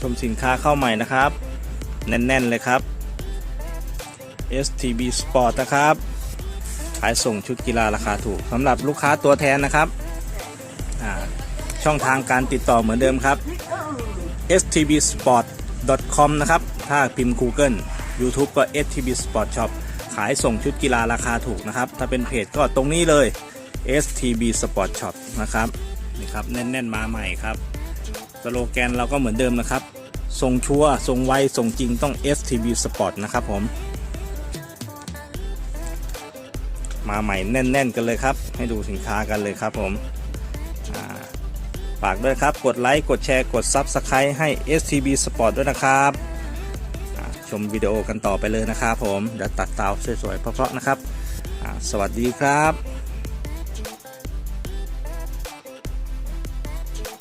ชมสินค้าเข้าใหม่นะครับ แน่น ๆ เลยครับ STB Sport นะครับ ขายส่งชุดกีฬาราคาถูกสำหรับลูกค้าตัวแทนนะครับ ช่องทางการติดต่อเหมือนเดิมครับ stbsport.com นะครับ ถ้าพิมพ์ Google YouTube ก็ stb sport shop ขายส่งชุดกีฬาราคาถูกนะครับ ถ้าเป็นเพจก็ตรงนี้เลย stb sport shop นะครับ นี่ครับ แน่น ๆ มาใหม่ครับ สโลแกนเราก็เหมือนเดิมนะครับส่งชัวร์ส่งไวส่งจริงต้อง stb sport นะครับผม มาใหม่แน่น ๆ กันเลยครับ ให้ดูสินค้ากันเลยครับผมฝากด้วยครับ กดไลค์ กดแชร์ กด Subscribe ให้ STB Sport ด้วยนะครับชมวิดีโอกันต่อไปเลยนะครับผมเดี๋ยวตัดตาวสวยๆเพราะๆนะครับ สวัสดีครับ